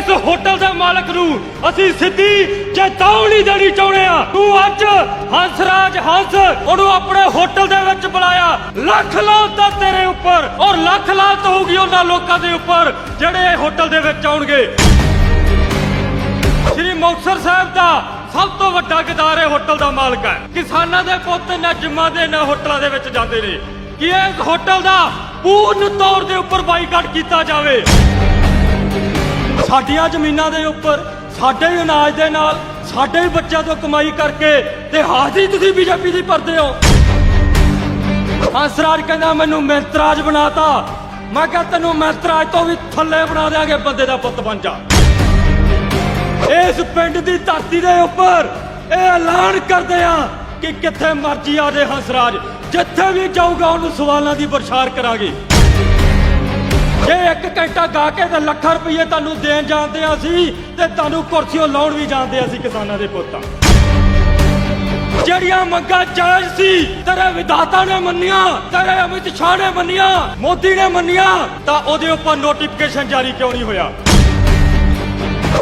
ਇਸ ਹੋਟਲ ਦੇ ਮਾਲਕ ਨੂੰ ਅਸੀਂ ਸਿੱਧੀ ਚੇਤਾਵਨੀ ਦੇਣੀ ਚਾਹੁੰਦੇ ਆ। ਤੂੰ ਅੱਜ ਹੰਸਰਾਜ ਹੰਸ ਉਹਨੂੰ ਆਪਣੇ ਹੋਟਲ ਦੇ ਵਿੱਚ ਬੁਲਾਇਆ। ਲੱਖ ਲਾਂਤ ਤੇਰੇ ਉੱਪਰ ਔਰ ਲੱਖ ਲਾਂਤ ਹੋਊਗੀ ਉਹਨਾਂ ਲੋਕਾਂ ਦੇ ਉੱਪਰ ਜਿਹੜੇ ਇਹ ਹੋਟਲ ਦੇ ਵਿੱਚ ਆਉਣਗੇ। ਸ਼੍ਰੀ ਮੁਕਤਸਰ ਸਾਹਿਬ ਦਾ ਸਭ ਤੋਂ ਵੱਡਾ ਗਦਾਰ ਇਹ ਹੋਟਲ ਦਾ ਮਾਲਕ ਹੈ। ਕਿਸਾਨਾਂ ਦੇ ਪੁੱਤ ਨਾ ਜਿੰਮਾਂ ਦੇ ਨਾ ਹੋਟਲਾਂ ਦੇ ਵਿੱਚ ਜਾਂਦੇ ਨੇ। ਕਿ ਇਸ ਹੋਟਲ ਦਾ ਪੂਰਨ ਤੌਰ ਦੇ ਉੱਪਰ ਬਾਈਕਾਟ ਕੀਤਾ ਜਾਵੇ। ਸਾਡੀਆਂ ਜ਼ਮੀਨਾਂ ਦੇ ਉੱਪਰ, ਸਾਡੇ ਹੀ ਅਨਾਜ ਦੇ ਨਾਲ, ਸਾਡੇ ਹੀ ਬੱਚਿਆਂ ਤੋਂ ਕਮਾਈ ਕਰਕੇ ਤੇ ਹਾਜ਼ਰੀ ਤੁਸੀਂ ਬੀਜੇਪੀ ਦੀ ਭਰਦੇ ਹੋ। ਹੰਸਰਾਜ ਕਹਿੰਦਾ, ਮੈਨੂੰ ਮੈਂਤਰਾਜ ਬਣਾਤਾ। ਮੈਂ ਕਿਹਾ, ਤੈਨੂੰ ਮੈਂਤਰਾਜ ਤੋਂ ਵੀ ਥੱਲੇ ਬਣਾ ਦਿਆਂਗੇ, ਬੰਦੇ ਦਾ ਪੁੱਤ ਬਣ ਜਾ। ਇਸ ਪਿੰਡ ਦੀ ਧਰਤੀ ਦੇ ਉੱਪਰ ਇਹ ਐਲਾਨ ਕਰਦੇ ਆ ਕਿ ਕਿੱਥੇ ਮਰਜ਼ੀ ਆ ਜੇ ਹੰਸਰਾਜ ਜਿੱਥੇ ਵੀ ਜਾਊਗਾ, ਉਹਨੂੰ ਸਵਾਲਾਂ ਦੀ ਬਰਸ਼ਾਰ ਕਰਾਂਗੇ। ਜੇ ਇੱਕ ਘੰਟਾ ਗਾ ਕੇ ਤੇ ਲੱਖਾਂ ਰੁਪਏ ਤੁਹਾਨੂੰ ਦੇਣ ਜਾਂਦੇ ਆ ਸੀ ਤੇ ਤੁਹਾਨੂੰ ਕੁਰਸੀਆਂ ਲਾਉਣ ਵੀ ਜਾਂਦੇ ਆ ਸੀ ਕਿਸਾਨਾਂ ਦੇ ਪੁੱਤਾਂ। ਜਿਹੜੀਆਂ ਮੰਗਾਂ ਜਾਇਜ਼ ਸੀ, ਤੇਰੇ ਵਿਧਾਤਾ ਨੇ ਮੰਨੀਆਂ, ਤੇਰੇ ਅਮਿਤ ਸ਼ਾਹ ਨੇ ਮੰਨੀਆਂ, ਮੋਦੀ ਨੇ ਮੰਨੀਆਂ, ਤਾਂ ਉਹਦੇ ਉੱਪਰ ਨੋਟੀਫਿਕੇਸ਼ਨ ਜਾਰੀ ਕਿਉਂ ਨਹੀਂ ਹੋਇਆ?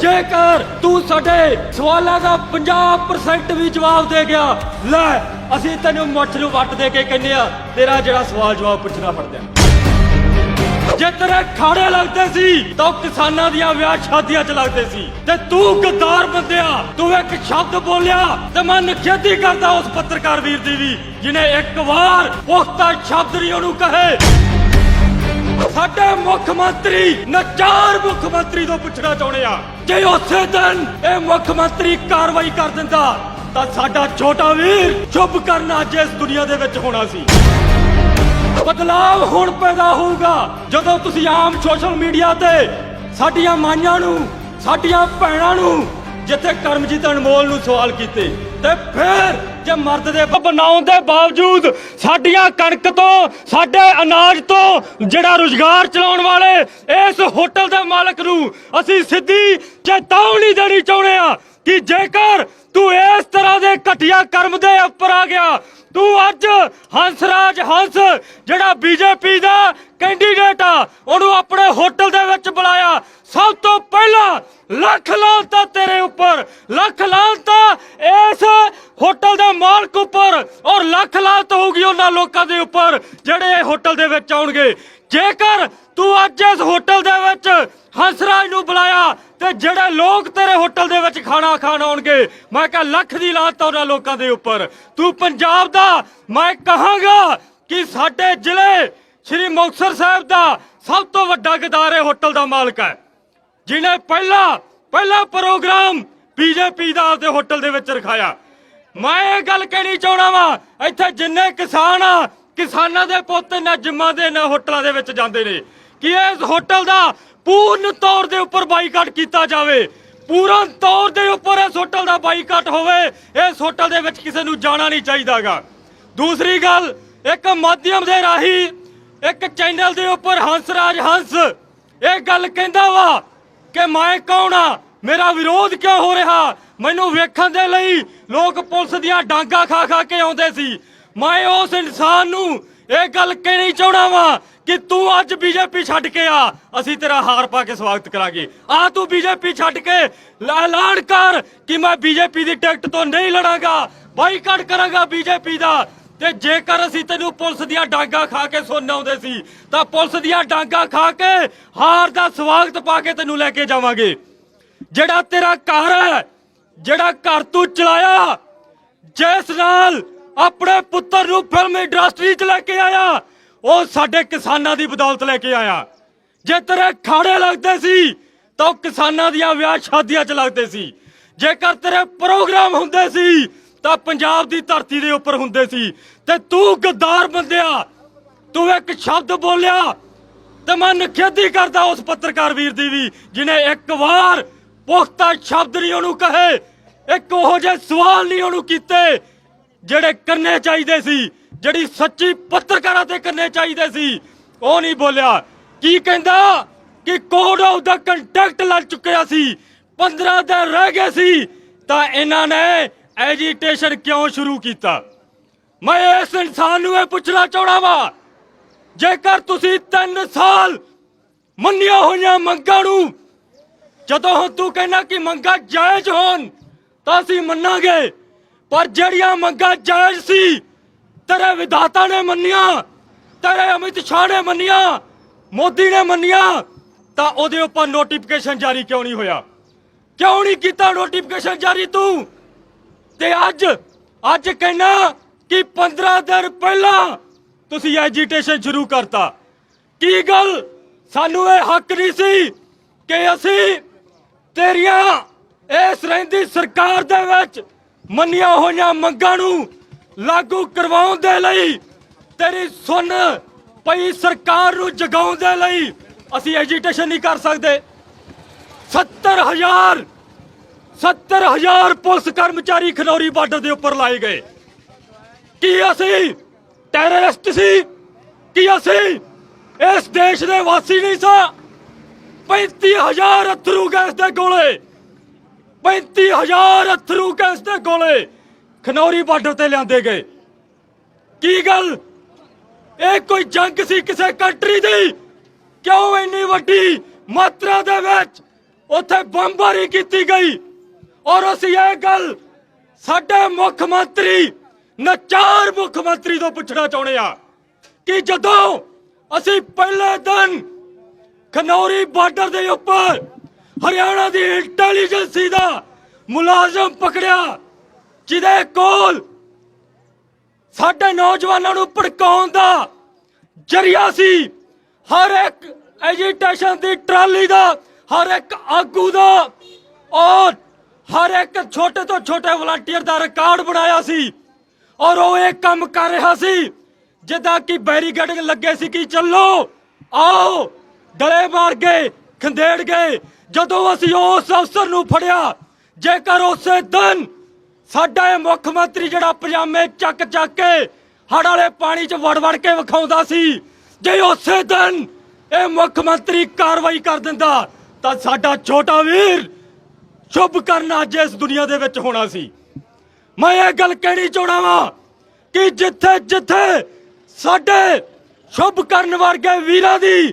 ਜੇਕਰ ਤੂੰ ਸਾਡੇ ਸਵਾਲਾਂ ਦਾ 50% ਵੀ ਜਵਾਬ ਦੇ ਗਿਆ, ਲੈ, ਅਸੀਂ ਤੈਨੂੰ ਮੁੱਛ ਨੂੰ ਵੱਟ ਦੇ ਕੇ ਕਹਿੰਦੇ ਆ, ਤੇਰਾ ਜਿਹੜਾ ਸਵਾਲ ਜਵਾਬ ਪੁੱਛਣਾ ਪੜਦਾ ਜੇ ਤੇਰੇ ਖਾੜੇ ਲੱਗਦੇ ਸੀ, ਤਾਂ ਉਹ ਕਿਸਾਨਾਂ ਦੀਆਂ ਵਿਆਹ ਸ਼ਾਦੀਆਂ 'ਚ ਲੱਗਦੇ ਸੀ। ਤੇ ਤੂੰ ਗੱਦਾਰ ਬੰਦਿਆ, ਤੂੰ ਇੱਕ ਸ਼ਬਦ ਬੋਲਿਆ, ਤੇ ਮੈਂ ਨਖੇਦੀ ਕਰਦਾ ਉਸ ਪੱਤਰਕਾਰ ਵੀਰ ਦੀ ਵੀ ਜਿਨੇ ਇੱਕ ਵਾਰ ਪੁਖਤਾ ਸ਼ਬਦ ਨਹੀਂ ਉਹਨੂੰ ਕਹੇ। ਸਾਡੇ ਮੁੱਖ ਮੰਤਰੀ, ਨਚਾਰ ਮੁੱਖ ਮੰਤਰੀ ਤੋਂ ਪੁੱਛਣਾ ਚਾਹੁੰਦੇ ਆ। ਜੇ ਉਸੇ ਦਿਨ ਇਹ ਮੁੱਖ ਮੰਤਰੀ ਕਾਰਵਾਈ ਕਰ ਦਿੰਦਾ, ਤਾਂ ਸਾਡਾ ਛੋਟਾ ਵੀਰ ਚੁੱਪ ਕਰਨਾ ਅੱਜ ਇਸ ਦੁਨੀਆ ਦੇ ਵਿੱਚ ਹੋਣਾ ਸੀ। ਬਦਲਾਵ ਹੁਣ ਪੈਦਾ ਹੋਊਗਾ। ਜਦੋਂ ਤੁਸੀਂ ਆਮ ਸੋਸ਼ਲ ਮੀਡੀਆ ਤੇ ਸਾਡੀਆਂ ਮਾਈਆਂ ਨੂੰ, ਸਾਡੀਆਂ ਭੈਣਾਂ ਨੂੰ ਜਿੱਥੇ ਕਰਮਜੀਤ ਅਨਮੋਲ ਨੂੰ ਸਵਾਲ ਕੀਤੇ, ਤੇ ਫਿਰ ਜੇ ਮਰਦ ਦੇ ਬਣਾਉਣ ਦੇ ਬਾਵਜੂਦ ਸਾਡੀਆਂ ਕਣਕ ਤੋਂ, ਸਾਡੇ ਅਨਾਜ ਤੋਂ ਜਿਹੜਾ ਰੁਜ਼ਗਾਰ ਚਲਾਉਣ ਵਾਲੇ ਇਸ ਹੋਟਲ ਦੇ ਮਾਲਕ ਨੂੰ ਅਸੀਂ ਸਿੱਧੀ ਚੇਤਾਵਨੀ ਦੇਣੀ ਚਾਹੁੰਦੇ ਆ ਕਿ ਜੇਕਰ ਤੂੰ ਇਸ ਤਰ੍ਹਾਂ ਦੇ ਘਟੀਆ ਕਰਮ ਦੇ ਉੱਪਰ ਆ ਗਿਆ। ਤੂੰ ਅੱਜ ਹੰਸਰਾਜ ਹੰਸ, ਜਿਹੜਾ ਬੀਜੇਪੀ ਦਾ ਕੈਂਡੀਡੇਟ ਆ, ਉਹਨੂੰ ਆਪਣੇ ਹੋਟਲ ਦੇ ਵਿੱਚ ਬੁਲਾਇਆ। ਸਭ ਤੋਂ ਪਹਿਲਾਂ ਲੱਖ ਲਾਂਤਾ ਤੇਰੇ ਉੱਪਰ, ਲੱਖ ਲਾਂਤਾ ਇਸ ਹੋਟਲ ਦੇ ਮਾਲਕ ਉੱਪਰ, ਔਰ ਲੱਖ ਲਾਂਤ ਹੋਊਗੀ ਉਹਨਾਂ ਲੋਕਾਂ ਦੇ ਉੱਪਰ, ਜਿਹੜੇ ਇਹ ਹੋਟਲ ਦੇ ਵਿੱਚ ਆਉਣਗੇ। ਜੇਕਰ ਤੂੰ ਅੱਜ ਇਸ ਹੋਟਲ ਦੇ ਵਿੱਚ ਹੰਸਰਾਜ ਨੂੰ ਬੁਲਾਇਆ, ਤੇ ਜਿਹੜੇ ਲੋਕ ਤੇਰੇ ਹੋਟਲ ਦੇ ਵਿੱਚ ਖਾਣਾ ਖਾਣ ਆਉਣਗੇ, ਮੈਂ ਕਹਾਂ ਲੱਖ ਦੀ ਲਾਂਤ ਆ ਲੋਕਾਂ ਦੇ ਉੱਪਰ। ਤੂੰ ਪੰਜਾਬ ਦਾ, ਮੈਂ ਕਹਾਂਗਾ ਕਿ ਸਾਡੇ ਜ਼ਿਲ੍ਹੇ ਸ੍ਰੀ ਮੁਕਤਸਰ ਸਾਹਿਬ ਦਾ ਸਭ ਤੋਂ ਵੱਡਾ ਗਦਾਰ ਇਹ ਹੋਟਲ ਦਾ ਮਾਲਕ ਹੈ, ਜਿਹਨੇ ਪਹਿਲਾ ਪਹਿਲਾ ਪ੍ਰੋਗਰਾਮ ਬੀਜੇਪੀ ਦਾ ਆਪਦੇ ਹੋਟਲ ਦੇ ਵਿੱਚ ਰਖਾਇਆ। ਮੈਂ ਇਹ ਗੱਲ ਕਹਿਣੀ ਚਾਹਣਾ ਵਾ, ਇੱਥੇ ਜਿੰਨੇ ਕਿਸਾਨ ਆ, ਕਿਸਾਨਾਂ ਦੇ ਪੁੱਤ ਨਾ ਜਿੰਮਾਂ ਦੇ, ਨਾ ਹੋਟਲਾਂ ਦੇ ਵਿੱਚ ਜਾਂਦੇ ਨੇ। ਕਿ ਇਸ ਹੋਟਲ ਦਾ ਪੂਰਨ ਤੌਰ ਦੇ ਉੱਪਰ ਬਾਈਕਾਟ ਕੀਤਾ ਜਾਵੇ। ਪੂਰਨ ਤੌਰ ਦੇ ਉੱਪਰ ਇਸ ਹੋਟਲ ਦਾ ਬਾਈਕਾਟ ਹੋਵੇ, ਇਸ ਹੋਟਲ ਦੇ ਵਿੱਚ ਕਿਸੇ ਨੂੰ ਜਾਣਾ ਨਹੀਂ ਚਾਹੀਦਾਗਾ। ਦੂਸਰੀ ਗੱਲ, ਇੱਕ ਮਾਧਿਅਮ ਦੇ ਰਾਹੀਂ ਇੱਕ ਚੈਨਲ ਦੇ ਉੱਪਰ ਹੰਸਰਾਜ ਹੰਸ, ਇਹ ਗੱਲ ਕਹਿੰਦਾ ਵਾ ਕਿ ਮੈਂ ਕੌਣ ਆ? ਮੇਰਾ ਵਿਰੋਧ ਕਿਉਂ ਹੋ ਰਿਹਾ? ਮੈਨੂੰ ਵੇਖਣ ਦੇ ਲਈ ਲੋਕ ਪੁਲਿਸ ਦੀਆਂ ਡਾਂਗਾ ਖਾ ਖਾ ਕੇ ਆਉਂਦੇ ਸੀ। ਮੈਂ ਉਸ ਇਨਸਾਨ ਨੂੰ ਇਹ ਗੱਲ ਕਹਿਣੀ ਚਾਹਣਾ ਵਾਂ ਕਿ ਤੂੰ ਅੱਜ ਬੀਜੇਪੀ ਛੱਡ ਕੇ ਆ? ਅਸੀਂ ਤੇਰਾ ਹਾਰ ਪਾ ਕੇ ਸਵਾਗਤ ਕਰਾਂਗੇ। ਆ ਤੂੰ ਬੀਜੇਪੀ ਛੱਡ ਕੇ ਐਲਾਨ ਕਰ ਕਿ ਮੈਂ ਬੀਜੇਪੀ ਦੀ ਟਿਕਟ ਤੋਂ ਨਹੀਂ ਲੜਾਂਗਾ ਬਾਈਕਾਟ ਕਰਾਂਗਾ ਬੀਜੇਪੀ ਦਾ। ਤੇ ਜੇਕਰ ਅਸੀਂ ਤੈਨੂੰ ਪੁਲਿਸ ਦੀਆਂ ਡਾਂਗਾ ਖਾ ਕੇ ਸੁਣਨ ਆਉਂਦੇ ਸੀ, ਤਾਂ ਪੁਲਿਸ ਦੀਆਂ ਡਾਂਗਾ ਖਾ ਕੇ ਹਾਰ ਦਾ ਸਵਾਗਤ ਪਾ ਕੇ ਤੈਨੂੰ ਲੈ ਕੇ ਜਾਵਾਂਗੇ। ਜਿਹੜਾ ਤੇਰਾ ਘਰ ਹੈ, ਜਿਹੜਾ ਘਰ ਤੂੰ ਚਲਾਇਆ, ਜਿਸ ਨਾਲ ਆਪਣੇ ਪੁੱਤਰ ਨੂੰ ਫਿਲਮ ਇੰਡਸਟਰੀ 'ਚ ਲੈ ਕੇ ਆਇਆ। ਉਹ ਸਾਡੇ ਕਿਸਾਨਾਂ ਦੀ ਬਦੌਲਤ ਲੈ ਕੇ ਆਇਆ। ਜੇ ਤੇਰੇ ਖਾੜੇ ਲੱਗਦੇ ਸੀ, ਤਾਂ ਉਹ ਕਿਸਾਨਾਂ ਦੀਆਂ ਵਿਆਹ ਸ਼ਾਦੀਆਂ 'ਚ ਲੱਗਦੇ ਸੀ। ਜੇਕਰ ਤੇਰੇ ਪ੍ਰੋਗਰਾਮ ਹੁੰਦੇ ਸੀ, ਤਾਂ ਪੰਜਾਬ ਦੀ ਧਰਤੀ ਦੇ ਉੱਪਰ ਹੁੰਦੇ ਸੀ। ਤੇ ਤੂੰ ਗੱਦਾਰ ਬੰਦਿਆ, ਤੂੰ ਇੱਕ ਸ਼ਬਦ ਬੋਲਿਆ, ਤੇ ਮੈਂ ਨਖੇਦੀ ਕਰਦਾ ਉਸ ਪੱਤਰਕਾਰ ਵੀਰ ਦੀ ਵੀ, ਜਿਨੇ ਇੱਕ ਵਾਰ ਪੁਖਤਾ ਸ਼ਬਦ ਨਹੀਂ ਉਹਨੂੰ ਕਹੇ, ਇੱਕ ਉਹੋ ਜਿਹੇ ਸਵਾਲ ਨਹੀਂ ਉਹਨੂੰ ਕੀਤੇ। ਜਿਹੜੇ ਕਰਨੇ ਚਾਹੀਦੇ ਸੀ, ਜਿਹੜੀ ਸੱਚੀ ਪੱਤਰਕਾਰਾਂ ਤੇ ਕਰਨੇ ਚਾਹੀਦੇ ਸੀ, ਉਹ ਨਹੀਂ ਬੋਲਿਆ। ਕੀ ਕਹਿੰਦਾ? ਕਿ ਕੋਡ ਆਫ ਦਾ ਕੰਟੈਕਟ ਲੱਗ ਚੁੱਕਿਆ ਸੀ 15 ਦਿਨ ਰਹਿ ਗਏ ਸੀ, ਤਾਂ ਇਹਨਾਂ ਨੇ ਐਜੀਟੇਸ਼ਨ ਕਿਉਂ ਸ਼ੁਰੂ ਕੀਤਾ? ਮੈਂ ਇਸ ਇਨਸਾਨ ਨੂੰ ਇਹ ਪੁੱਛਣਾ ਚਾਹਣਾ ਵਾ, ਜੇਕਰ ਤੁਸੀਂ 3 ਸਾਲ ਮੰਨੀਆਂ ਹੋਈਆਂ ਮੰਗਾਂ ਨੂੰ, ਜਦੋਂ ਹੁਣ ਤੂੰ ਕਹਿੰਦਾ ਕਿ ਮੰਗਾਂ ਜਾਇਜ਼ ਹੋਣ, ਤਾਂ ਅਸੀਂ ਮੰਨਾਂਗੇ। ਪਰ ਜਿਹੜੀਆਂ ਮੰਗਾਂ ਜਾਇਜ਼ ਸੀ, ਤੇਰੇ ਵਿਧਾਤਾ ਨੇ ਮੰਨੀਆਂ, ਤੇਰੇ ਅਮਿਤ ਸ਼ਾਹ ਨੇ ਮੰਨੀਆਂ, ਮੋਦੀ ਨੇ ਮੰਨੀਆਂ, ਤਾਂ ਉਹਦੇ ਉੱਪਰ ਨੋਟੀਫਿਕੇਸ਼ਨ ਜਾਰੀ ਕਿਉਂ ਨਹੀਂ ਹੋਇਆ? ਕਿਉਂ ਨਹੀਂ ਕੀਤਾ ਨੋਟੀਫਿਕੇਸ਼ਨ ਜਾਰੀ ਤੂੰ? ਤੇ ਅੱਜ ਅੱਜ ਕਹਿਣਾ ਕਿ 15 ਦਿਨ ਪਹਿਲਾਂ ਤੁਸੀਂ ਐਜੀਟੇਸ਼ਨ ਸ਼ੁਰੂ ਕਰਤਾ। ਕੀ ਗੱਲ? ਸਾਨੂੰ ਇਹ ਹੱਕ ਨਹੀਂ ਸੀ ਕਿ ਅਸੀਂ ਤੇਰੀਆਂ, ਇਸ ਰਹਿੰਦੀ ਸਰਕਾਰ ਦੇ ਵਿੱਚ ਮੰਨੀਆਂ ਹੋਈਆਂ ਮੰਗਾਂ ਨੂੰ ਲਾਗੂ ਕਰਵਾਉਣ ਦੇ ਲਈ ਤੇਰੀ ਸੁਣ ਪਈ ਸਰਕਾਰ ਨੂੰ ਜਗਾਉਣ ਦੇ ਲਈ ਅਸੀਂ ਐਜੀਟੇਸ਼ਨ ਨਹੀਂ ਕਰ ਸਕਦੇ। 70000 70000 ਪੁਲਿਸ ਕਰਮਚਾਰੀ ਖਨੌਰੀ ਬਾਰਡਰ ਦੇ ਉੱਪਰ ਲਾਏ ਗਏ। ਕੀ ਅਸੀਂ ਟੈਰਰਿਸਟ ਸੀ? ਕੀ ਅਸੀਂ ਇਸ ਦੇਸ਼ ਦੇ ਵਾਸੀ ਨਹੀਂ ਸਾਂ? 35000 ਅਥਰੂ ਗੈਸ ਦੇ ਗੋਲੇ। 35000 ਅਥਰੂ ਗੈਸ ਦੇ ਗੋਲੇ ਖਨੌਰੀ ਬਾਰਡਰ ਤੇ ਲਿਆਂਦੇ ਗਏ। ਕੀ ਗੱਲ? ਇਹ ਕੋਈ ਜੰਗ ਸੀ ਕਿਸੇ ਕੰਟਰੀ ਦੀ? ਕਿਉਂ ਇੰਨੀ ਵੱਡੀ ਮਾਤਰਾ ਦੇ ਵਿੱਚ ਉੱਥੇ ਬੰਬਾਰੀ ਕੀਤੀ ਗਈ? ਔਰ ਅਸੀਂ ਇਹ ਗੱਲ ਸਾਡੇ ਮੁੱਖ ਮੰਤਰੀ, ਨਚਾਰ ਮੁੱਖ ਮੰਤਰੀ ਤੋਂ ਪੁੱਛਣਾ ਚਾਹੁੰਦੇ ਆ ਕਿ ਜਦੋਂ ਅਸੀਂ ਪਹਿਲੇ ਦਿਨ ਖਨੌਰੀ ਬਾਰਡਰ ਦੇ ਉੱਪਰ ਹਰਿਆਣਾ ਦੀ ਇੰਟੈਲੀਜੈਂਸੀ ਦਾ ਮੁਲਾਜ਼ਮ ਪਕੜਿਆ, ਜਿਹਦੇ ਕੋਲ ਸਾਡੇ ਨੌਜਵਾਨਾਂ ਨੂੰ ਭੜਕਾਉਣ ਦਾ ਜਰੀਆ ਸੀ। ਹਰ ਇੱਕ ਐਜੀਟੇਸ਼ਨ ਦੀ ਟਰਾਲੀ ਦਾ, ਹਰ ਇੱਕ ਆਗੂ ਦਾ ਔਰ ਹਰ ਇੱਕ ਛੋਟੇ ਤੋਂ ਛੋਟੇ ਵਲੰਟੀਅਰ ਦਾ ਰਿਕਾਰਡ ਬਣਾਇਆ ਸੀ। ਔਰ ਉਹ ਇਹ ਕੰਮ ਕਰ ਰਿਹਾ ਸੀ, ਜਿੱਦਾਂ ਕਿ ਬੈਰੀਕੇਡਿੰਗ ਲੱਗੇ ਸੀ ਕਿ ਚੱਲੋ, ਆਓ, ਡਲੇ ਮਾਰ ਗਏ ਖੰਦੇੜ ਗਏ ਜਦੋਂ ਅਸੀਂ ਉਸ ਅਫਸਰ ਨੂੰ ਫੜਿਆ, ਜੇਕਰ ਉਸੇ ਦਿਨ ਸਾਡਾ ਇਹ ਮੁੱਖ ਮੰਤਰੀ ਜਿਹੜਾ ਪਜਾਮੇ ਚੱਕ ਚੱਕ ਕੇ ਹੜ ਵਾਲੇ ਪਾਣੀ 'ਚ ਵੜ ਵੜ ਕੇ ਵਿਖਾਉਂਦਾ ਸੀ, ਜੇ ਉਸੇ ਦਿਨ ਇਹ ਮੁੱਖ ਮੰਤਰੀ ਕਾਰਵਾਈ ਕਰ ਦਿੰਦਾ, ਤਾਂ ਸਾਡਾ ਛੋਟਾ ਵੀਰ ਸ਼ੁਭ ਕਰਨ ਅੱਜ ਇਸ ਦੁਨੀਆ ਦੇ ਵਿੱਚ ਹੋਣਾ ਸੀ। ਮੈਂ ਇਹ ਗੱਲ ਕਹਿਣੀ ਚਾਹਣਾ ਵਾਂ ਕਿ ਜਿੱਥੇ ਜਿੱਥੇ ਸਾਡੇ ਸ਼ੁਭ ਕਰਨ ਵਰਗੇ ਵੀਰਾਂ ਦੀ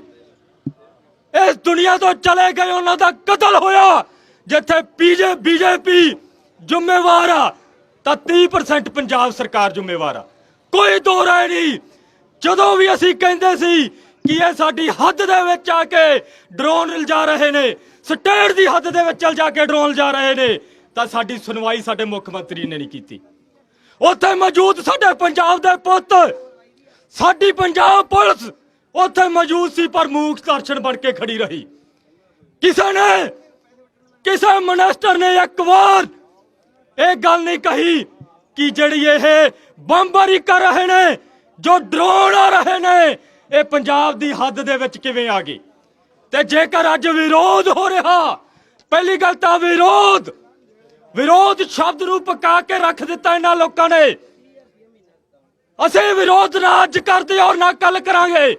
ਇਸ ਦੁਨੀਆ ਤੋਂ ਚਲੇ ਗਏ ਉਹਨਾਂ ਦਾ ਕਤਲ ਹੋਇਆ। ਜਿੱਥੇ ਪੀਜੇ, ਬੀਜੇਪੀ ਜ਼ਿੰਮੇਵਾਰ ਆ, ਤਾਂ 30% ਪੰਜਾਬ ਸਰਕਾਰ ਜ਼ਿੰਮੇਵਾਰ ਆ। ਕੋਈ ਦੋ ਰਾਏ ਨਹੀਂ। ਜਦੋਂ ਵੀ ਅਸੀਂ ਕਹਿੰਦੇ ਸੀ ਕਿ ਇਹ ਸਾਡੀ ਹੱਦ ਦੇ ਵਿੱਚ ਆ ਕੇ ਡਰੋਨ ਲਿਜਾ ਰਹੇ ਨੇ, ਸਟੇਟ ਦੀ ਹੱਦ ਦੇ ਵਿੱਚ ਚਲ ਜਾ ਕੇ ਡਰੋਨ ਲਿਜਾ ਰਹੇ ਨੇ, ਤਾਂ ਸਾਡੀ ਸੁਣਵਾਈ ਸਾਡੇ ਮੁੱਖ ਮੰਤਰੀ ਨੇ ਨਹੀਂ ਕੀਤੀ। ਉੱਥੇ ਮੌਜੂਦ ਸਾਡੇ ਪੰਜਾਬ ਦੇ ਪੁੱਤ, ਸਾਡੀ ਪੰਜਾਬ ਪੁਲਿਸ ਉੱਥੇ ਮੌਜੂਦ ਸੀ ਪਰ ਮੂਖ ਦਰਸ਼ਨ ਬਣ ਕੇ ਖੜੀ ਰਹੀ। ਕਿਸੇ ਨੇ, ਕਿਸੇ ਮਿਨਿਸਟਰ ਨੇ ਇੱਕ ਵਾਰ ਇਹ ਗੱਲ ਨਹੀਂ ਕਹੀ ਕਿ ਜਿਹੜੀ ਇਹ ਬੰਬਾਰੀ ਕਰ ਰਹੇ ਨੇ, ਜੋ ਡਰੋਨ ਆ ਰਹੇ ਨੇ, ਇਹ ਪੰਜਾਬ ਦੀ ਹੱਦ ਦੇ ਵਿੱਚ ਕਿਵੇਂ ਆ ਗਈ? ਤੇ ਜੇਕਰ ਅੱਜ ਵਿਰੋਧ ਹੋ ਰਿਹਾ, ਪਹਿਲੀ ਗੱਲ ਤਾਂ ਵਿਰੋਧ ਵਿਰੋਧ ਸ਼ਬਦ ਨੂੰ ਪਕਾ ਕੇ ਰੱਖ ਦਿੱਤਾ ਇਹਨਾਂ ਲੋਕਾਂ ਨੇ। ਅਸੀਂ ਵਿਰੋਧ ਨਾ ਅੱਜ ਕਰਦੇ ਔਰ ਨਾ ਕੱਲ ਕਰਾਂਗੇ।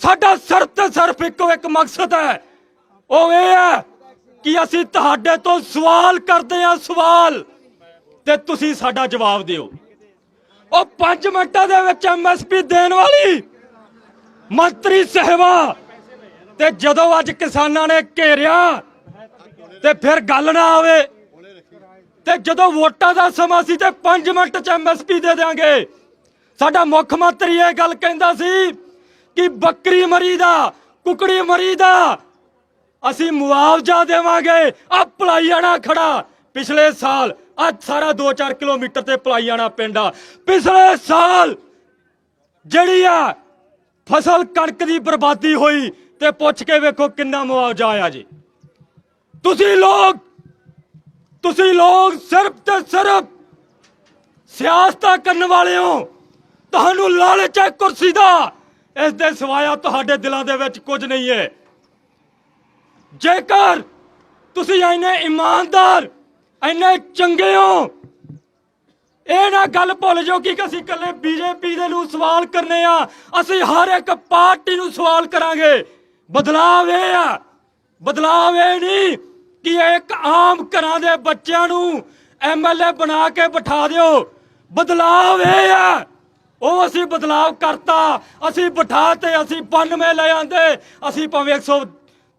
ਸਾਡਾ ਸਿਰਫ ਤੇ ਸਿਰਫ ਇੱਕੋ ਇੱਕ ਮਕਸਦ ਹੈ। ਉਹ ਇਹ ਹੈ ਕਿ ਅਸੀਂ ਤੁਹਾਡੇ ਤੋਂ ਸਵਾਲ ਕਰਦੇ ਹਾਂ ਸਵਾਲ ਤੇ ਤੁਸੀਂ ਸਾਡਾ ਜਵਾਬ ਦਿਓ। ਉਹ 5 ਮਿੰਟਾਂ ਦੇ ਵਿੱਚ ਐਮਐਸਪੀ ਦੇਣ ਵਾਲੀ ਮੰਤਰੀ ਸਹਿਬਾ ਤੇ ਜਦੋਂ ਅੱਜ ਕਿਸਾਨਾਂ ਨੇ ਘੇਰਿਆ ਤੇ ਫਿਰ ਗੱਲ ਨਾ ਆਵੇ ਤੇ ਜਦੋਂ ਵੋਟਾਂ ਦਾ ਸਮਾਂ ਸੀ ਤੇ 5 ਮਿੰਟ ਚ ਐਮਐਸਪੀ ਦੇ ਦੇਾਂਗੇ ਸਾਡਾ ਮੁੱਖ ਮੰਤਰੀ ਇਹ ਗੱਲ ਕਹਿੰਦਾ ਸੀ ਕਿ ਬੱਕਰੀ ਮਰੀ ਦਾ ਕੁਕੜੀ ਮਰੀ ਦਾ ਅਸੀਂ ਮੁਆਵਜ਼ਾ ਦੇਵਾਂਗੇ। ਆ ਪਲਾਈਆਣਾ ਖੜਾ। ਪਿਛਲੇ ਸਾਲ, ਅੱਜ ਸਾਰਾ 2-4 ਕਿਲੋਮੀਟਰ ਤੇ ਪਲਾਈਆਣਾ ਪਿੰਡ ਆ। ਪਿਛਲੇ ਸਾਲ ਜਿਹੜੀ ਆ ਫਸਲ ਕਣਕ ਦੀ ਬਰਬਾਦੀ ਹੋਈ ਤੇ ਪੁੱਛ ਕੇ ਵੇਖੋ ਕਿੰਨਾ ਮੁਆਵਜ਼ਾ ਆਇਆ ਜੀ। ਤੁਸੀਂ ਲੋਕ ਤੁਸੀਂ ਲੋਕ ਸਿਰਫ ਤੇ ਸਿਰਫ ਸਿਆਸਤਾਂ ਕਰਨ ਵਾਲੇ ਹੋ। ਤੁਹਾਨੂੰ ਲਾਲਚ ਹੈ ਕੁਰਸੀ ਦਾ। ਇਸ ਦੇ ਸਿਵਾਇਆ ਤੁਹਾਡੇ ਦਿਲਾਂ ਦੇ ਵਿੱਚ ਕੁਝ ਨਹੀਂ ਹੈ। ਜੇਕਰ ਤੁਸੀਂ ਇੰਨੇ ਇਮਾਨਦਾਰ, ਇੰਨੇ ਚੰਗੇ ਹੋ, ਇਹ ਨਾ ਗੱਲ ਭੁੱਲ ਜਾਓ ਕਿ ਅਸੀਂ ਇਕੱਲੇ ਬੀਜੇਪੀ ਦੇ ਨੂੰ ਸਵਾਲ ਕਰਨੇ ਆ। ਅਸੀਂ ਹਰ ਇੱਕ ਪਾਰਟੀ ਨੂੰ ਸਵਾਲ ਕਰਾਂਗੇ। ਬਦਲਾਵ ਇਹ ਆ, ਬਦਲਾਵ ਇਹ ਨਹੀਂ ਕਿ ਇੱਕ ਆਮ ਘਰਾਂ ਦੇ ਬੱਚਿਆਂ ਨੂੰ ਐਮਐਲਏ ਬਣਾ ਕੇ ਬਿਠਾ ਦਿਓ। ਬਦਲਾਵ ਇਹ ਆ ਉਹ ਅਸੀਂ ਬਦਲਾਵ ਕਰਤਾ। ਅਸੀਂ ਬਿਠਾ ਤੇ ਅਸੀਂ 92 ਲੈ ਆਂਦੇ। ਅਸੀਂ ਭਾਵੇਂ 100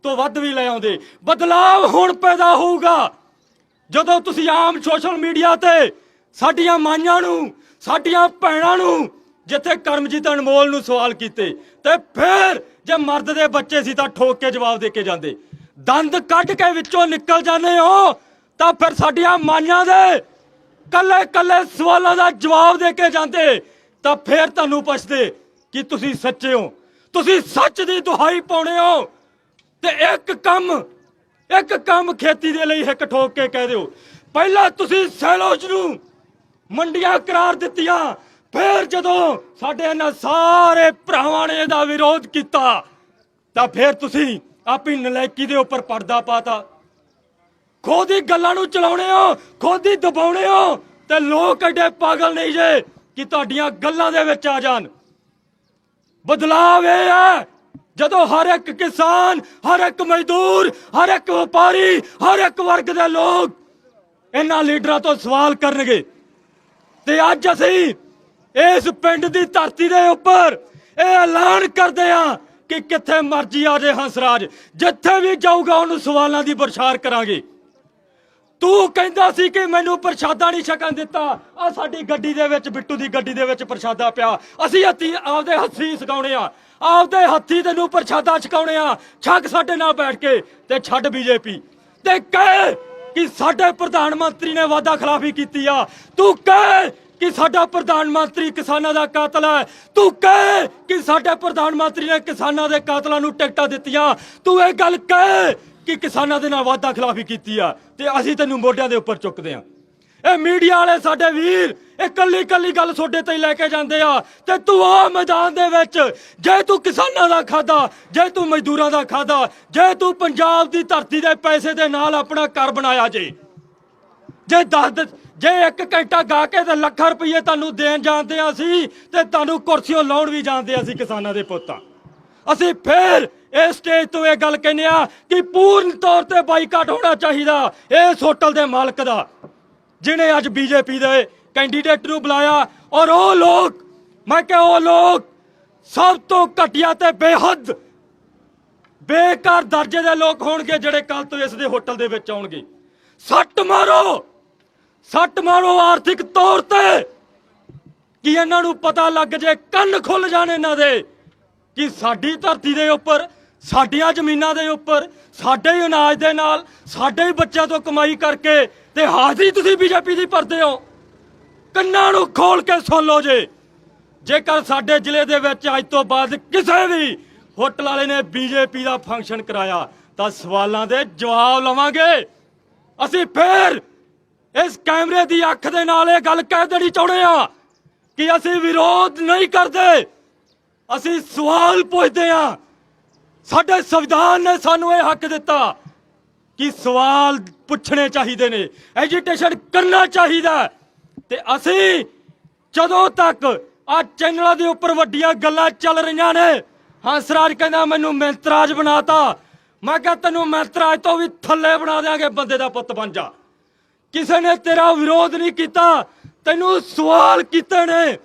ਤੋਂ ਵੱਧ ਵੀ ਲੈ ਆਉਂਦੇ। ਬਦਲਾਵ ਹੁਣ ਪੈਦਾ ਹੋਊਗਾ। ਜਦੋਂ ਤੁਸੀਂ ਆਮ ਸੋਸ਼ਲ ਮੀਡੀਆ ਤੇ ਸਾਡੀਆਂ ਮਾਈਆਂ ਨੂੰ, ਸਾਡੀਆਂ ਭੈਣਾਂ ਨੂੰ ਜਿੱਥੇ ਕਰਮਜੀਤ ਅਨਮੋਲ ਨੂੰ ਸਵਾਲ ਕੀਤੇ, ਤੇ ਫਿਰ ਜੇ ਮਰਦ ਦੇ ਬੱਚੇ ਸੀ ਤਾਂ ਠੋਕ ਕੇ ਜਵਾਬ ਦੇ ਕੇ ਜਾਂਦੇ। ਦੰਦ ਕੱਢ ਕੇ ਵਿੱਚੋਂ ਨਿਕਲ ਜਾਂਦੇ ਹੋ, ਤਾਂ ਫਿਰ ਸਾਡੀਆਂ ਮਾਈਆਂ ਦੇ ਕੱਲੇ ਕੱਲੇ ਸਵਾਲਾਂ ਦਾ ਜਵਾਬ ਦੇ ਕੇ ਜਾਂਦੇ। ਤਾਂ ਫੇਰ ਤੁਹਾਨੂੰ ਪੁੱਛਦੇ ਕਿ ਤੁਸੀਂ ਸੱਚੇ ਹੋ। ਤੁਸੀਂ ਸੱਚ ਦੀ ਦੁਹਾਈ ਪਾਉਣੇ ਹੋ ਤੇ ਇੱਕ ਕੰਮ ਇੱਕ ਕੰਮ ਖੇਤੀ ਦੇ ਲਈ ਇੱਕ ਠੋਕ ਕੇ ਕਹਿ ਦਿਓ। ਪਹਿਲਾਂ ਤੁਸੀਂ ਸੈਲੋਜ ਨੂੰ ਮੰਡੀਆਂ ਕਰਾਰ ਦਿੱਤੀਆਂ, ਫਿਰ ਜਦੋਂ ਸਾਡੇ ਇਹਨਾਂ ਸਾਰੇ ਭਰਾਵਾਂ ਨੇ ਇਹਦਾ ਵਿਰੋਧ ਕੀਤਾ, ਤਾਂ ਫਿਰ ਤੁਸੀਂ ਆਪਣੀ ਨਲਾਇਕੀ ਦੇ ਉੱਪਰ ਪਰਦਾ ਪਾਤਾ। ਖੁਦ ਹੀ ਗੱਲਾਂ ਨੂੰ ਚਲਾਉਣੇ ਹੋ, ਖੁਦ ਹੀ ਦਬਾਉਣੇ ਹੋ ਤੇ ਲੋਕ ਐਡੇ ਪਾਗਲ ਨਹੀਂ ਜੇ। ਕਿ ਤੁਹਾਡੀਆਂ ਗੱਲਾਂ ਦੇ ਵਿੱਚ ਆ ਜਾਣ। ਬਦਲਾਵ ਇਹ ਹੈ, ਜਦੋਂ ਹਰ ਇੱਕ ਕਿਸਾਨ, ਹਰ ਇੱਕ ਮਜ਼ਦੂਰ, ਹਰ ਇੱਕ ਵਪਾਰੀ, ਹਰ ਇੱਕ ਵਰਗ ਦੇ ਲੋਕ ਇਹਨਾਂ ਲੀਡਰਾਂ ਤੋਂ ਸਵਾਲ ਕਰਨਗੇ। ਤੇ ਅੱਜ ਅਸੀਂ ਇਸ ਪਿੰਡ ਦੀ ਧਰਤੀ ਦੇ ਉੱਪਰ ਇਹ ਐਲਾਨ ਕਰਦੇ ਹਾਂ ਕਿ ਕਿੱਥੇ ਮਰਜ਼ੀ ਆ ਜੇ ਹੰਸਰਾਜ, ਜਿੱਥੇ ਵੀ ਜਾਊਗਾ ਉਹਨੂੰ ਸਵਾਲਾਂ ਦੀ ਬਰਸ਼ਾਰ ਕਰਾਂਗੇ। ਤੂੰ ਕਹਿੰਦਾ ਸੀ ਕਿ ਮੈਨੂੰ ਪ੍ਰਸ਼ਾਦਾ ਨਹੀਂ ਛਕਣ ਦਿੱਤਾ। ਆ ਸਾਡੀ ਗੱਡੀ ਦੇ ਵਿੱਚ, ਬਿੱਟੂ ਦੀ ਗੱਡੀ ਦੇ ਵਿੱਚ ਪ੍ਰਸ਼ਾਦਾ ਪਿਆ। ਅਸੀਂ ਹੱਥੀ, ਆਪਦੇ ਹੱਥੀ ਸਕਾਉਣੇ ਆ। ਆਪਦੇ ਹੱਥੀ ਤੈਨੂੰ ਪ੍ਰਸ਼ਾਦਾ ਛਕਾਉਣੇ ਆ। ਛੱਕ ਸਾਡੇ ਨਾਲ ਬੈਠ ਕੇ ਤੇ ਛੱਡ ਬੀਜੇਪੀ ਤੇ ਕਹਿ ਕਿ ਸਾਡੇ ਪ੍ਰਧਾਨ ਮੰਤਰੀ ਨੇ ਵਾਅਦਾ ਖਿਲਾਫੀ ਕੀਤੀ ਆ। ਤੂੰ ਕਹਿ ਕਿ ਸਾਡਾ ਪ੍ਰਧਾਨ ਮੰਤਰੀ ਕਿਸਾਨਾਂ ਦਾ ਕਾਤਲ ਹੈ। ਤੂੰ ਕਹਿ ਕਿ ਸਾਡੇ ਪ੍ਰਧਾਨ ਮੰਤਰੀ ਨੇ ਕਿਸਾਨਾਂ ਦੇ ਕਾਤਲਾਂ ਨੂੰ ਟਿਕਟਾਂ ਦਿੱਤੀਆਂ। ਤੂੰ ਇਹ ਗੱਲ ਕਹਿ ਕਿ ਕਿਸਾਨਾਂ ਦੇ ਨਾਲ ਵਾਅਦਾ ਖਿਲਾਫੀ ਕੀਤੀ ਆ ਤੇ ਅਸੀਂ ਤੈਨੂੰ ਮੋਢਿਆਂ ਦੇ ਉੱਪਰ ਚੁੱਕਦੇ ਆ। ਇਹ ਮੀਡੀਆ ਵਾਲੇ ਸਾਡੇ ਵੀਰ, ਇਹ ਕੱਲੀ ਕੱਲੀ ਗੱਲ ਤੁਹਾਡੇ ਤੇ ਲੈ ਕੇ ਜਾਂਦੇ ਆ ਤੇ ਤੂੰ ਆ ਮੈਦਾਨ ਦੇ ਵਿੱਚ, ਜੇ ਤੂੰ ਕਿਸਾਨਾਂ ਦਾ ਖਾਦਾ ਜੇ ਤੂੰ ਮਜ਼ਦੂਰਾਂ ਦਾ ਖਾਦਾ ਜੇ ਤੂੰ ਪੰਜਾਬ ਦੀ ਧਰਤੀ ਦੇ ਪੈਸੇ ਦੇ ਨਾਲ ਆਪਣਾ ਘਰ ਬਣਾਇਆ ਜੇ। ਜੇ ਦਸ ਦ- ਜੇ ਇੱਕ ਘੰਟਾ ਗਾ ਕੇ ਤੇ ਲੱਖਾਂ ਰੁਪਏ ਤੁਹਾਨੂੰ ਦੇਣ ਜਾਂਦੇ ਆ ਅਸੀਂ, ਤੇ ਤੁਹਾਨੂੰ ਕੁਰਸੀਆਂ ਲਾਉਣ ਵੀ ਜਾਂਦੇ ਆ ਅਸੀਂ ਕਿਸਾਨਾਂ ਦੇ ਪੁੱਤਾਂ। ਅਸੀਂ ਫੇਰ ਇਸ ਸਟੇਜ ਤੋਂ ਇਹ ਗੱਲ ਕਹਿੰਦੇ ਆ ਕਿ ਪੂਰਨ ਤੌਰ ਤੇ ਬਾਈਕਾਟ ਹੋਣਾ ਚਾਹੀਦਾ ਇਸ ਹੋਟਲ ਦੇ ਮਾਲਕ ਦਾ ਜਿਨੇ ਅੱਜ ਬੀਜੇਪੀ ਦੇ ਕੈਂਡੀਡੇਟ ਨੂੰ ਬੁਲਾਇਆ। ਔਰ ਉਹ ਲੋਕ, ਮੈਂ ਕਿਹਾ ਉਹ ਲੋਕ ਸਭ ਤੋਂ ਘਟੀਆ ਤੇ ਬੇਹੱਦ ਬੇਕਾਰ ਦਰਜੇ ਦੇ ਲੋਕ ਹੋਣਗੇ ਜਿਹੜੇ ਕੱਲ ਤੋਂ ਇਸ ਦੇ ਹੋਟਲ ਦੇ ਵਿੱਚ ਆਉਣਗੇ। ਸੱਟ ਮਾਰੋ! ਸੱਟ ਮਾਰੋ ਆਰਥਿਕ ਤੌਰ ਤੇ! ਕਿ ਇਹਨਾਂ ਨੂੰ ਪਤਾ ਲੱਗ ਜੇ ਕੰਨ ਖੁੱਲ ਜਾਣ ਇਹਨਾਂ ਦੇ ਕਿ ਸਾਡੀ ਧਰਤੀ ਦੇ ਉੱਪਰ ਸਾਡੀਆਂ ਜ਼ਮੀਨਾਂ ਦੇ ਉੱਪਰ, ਸਾਡੇ ਹੀ ਅਨਾਜ ਦੇ ਨਾਲ, ਸਾਡੇ ਹੀ ਬੱਚਿਆਂ ਤੋਂ ਕਮਾਈ ਕਰਕੇ ਤੇ ਹਾਜ਼ਰੀ ਤੁਸੀਂ ਬੀਜੇਪੀ ਦੀ ਭਰਦੇ ਹੋ। ਕੰਨਾਂ ਨੂੰ ਖੋਲ ਕੇ ਸੁਣ ਲਓ ਜੇ। ਜੇਕਰ ਸਾਡੇ ਜ਼ਿਲ੍ਹੇ ਦੇ ਵਿੱਚ ਅੱਜ ਤੋਂ ਬਾਅਦ ਕਿਸੇ ਵੀ ਹੋਟਲ ਵਾਲੇ ਨੇ ਬੀਜੇਪੀ ਦਾ ਫੰਕਸ਼ਨ ਕਰਾਇਆ, ਤਾਂ ਸਵਾਲਾਂ ਦੇ ਜਵਾਬ ਲਵਾਂਗੇ। ਅਸੀਂ ਫੇਰ ਇਸ ਕੈਮਰੇ ਦੀ ਅੱਖ ਦੇ ਨਾਲ ਇਹ ਗੱਲ ਕਹਿ ਦੇਣੀ ਚਾਹੁੰਦੇ ਆ ਕਿ ਅਸੀਂ ਵਿਰੋਧ ਨਹੀਂ ਕਰਦੇ। ਅਸੀਂ ਸਵਾਲ ਪੁੱਛਦੇ ਆ ਸਾਡੇ ਸੰਵਿਧਾਨ ਨੇ ਸਾਨੂੰ ਇਹ ਹੱਕ ਦਿੱਤਾ ਕਿ ਸਵਾਲ ਪੁੱਛਣੇ ਚਾਹੀਦੇ ਨੇ ਐਜੀਟੇਸ਼ਨ ਕਰਨਾ ਚਾਹੀਦਾ ਤੇ ਅਸੀਂ ਜਦੋਂ ਤੱਕ ਆ ਚੈਨਲਾਂ ਦੇ ਉੱਪਰ ਵੱਡੀਆਂ ਗੱਲਾਂ ਚੱਲ ਰਹੀਆਂ ਨੇ, ਹੰਸਰਾਜ ਕਹਿੰਦਾ ਮੈਨੂੰ ਮੈਂਤਰਾਜ ਬਣਾਤਾ। ਮੈਂ ਕਿਹਾ, ਤੈਨੂੰ ਮੈਂਤਰਾਜ ਤੋਂ ਵੀ ਥੱਲੇ ਬਣਾ ਦਿਆਂਗੇ, ਬੰਦੇ ਦਾ ਪੁੱਤ ਬਣ ਜਾ। ਕਿਸੇ ਨੇ ਤੇਰਾ ਵਿਰੋਧ ਨਹੀਂ ਕੀਤਾ, ਤੈਨੂੰ ਸਵਾਲ ਕੀਤੇ ਨੇ।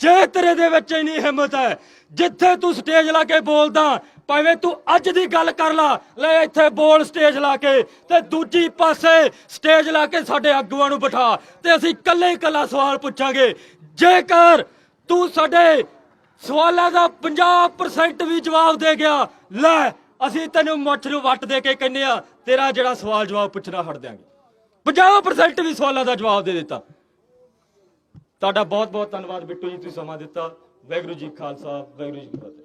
ਜੇ ਤੇਰੇ ਦੇ ਵਿੱਚ ਇੰਨੀ ਹਿੰਮਤ ਹੈ, ਜਿੱਥੇ ਤੂੰ ਸਟੇਜ ਲਾ ਕੇ ਬੋਲਦਾ ਭਾਵੇਂ ਤੂੰ ਅੱਜ ਦੀ ਗੱਲ ਕਰ ਲਾ, ਲੈ ਇੱਥੇ ਬੋਲ ਸਟੇਜ ਲਾ ਕੇ ਤੇ ਦੂਜੀ ਪਾਸੇ ਸਟੇਜ ਲਾ ਕੇ ਸਾਡੇ ਆਗੂਆਂ ਨੂੰ ਬਿਠਾ ਤੇ ਅਸੀਂ ਇਕੱਲੇ ਹੀ ਇਕੱਲਾ ਸਵਾਲ ਪੁੱਛਾਂਗੇ। ਜੇਕਰ ਤੂੰ ਸਾਡੇ ਸਵਾਲਾਂ ਦਾ 50% ਵੀ ਜਵਾਬ ਦੇ ਗਿਆ, ਲੈ ਅਸੀਂ ਤੈਨੂੰ ਮੁੱਛ ਨੂੰ ਵੱਟ ਦੇ ਕੇ ਕਹਿੰਨੇ ਆ ਤੇਰਾ ਜਿਹੜਾ ਸਵਾਲ ਜਵਾਬ ਪੁੱਛਣਾ ਹਟ ਦਿਆਂਗੇ। 50% ਵੀ ਸਵਾਲਾਂ ਦਾ ਜਵਾਬ ਦੇ ਦਿੱਤਾ। ਤੁਹਾਡਾ ਬਹੁਤ ਬਹੁਤ ਧੰਨਵਾਦ ਬਿੱਟੂ ਜੀ, ਤੁਸੀਂ ਸਮਾਂ ਦਿੱਤਾ। ਵਾਹਿਗੁਰੂ ਜੀ ਖਾਲਸਾ, ਵਾਹਿਗੁਰੂ ਜੀ ਫਤਿਹ।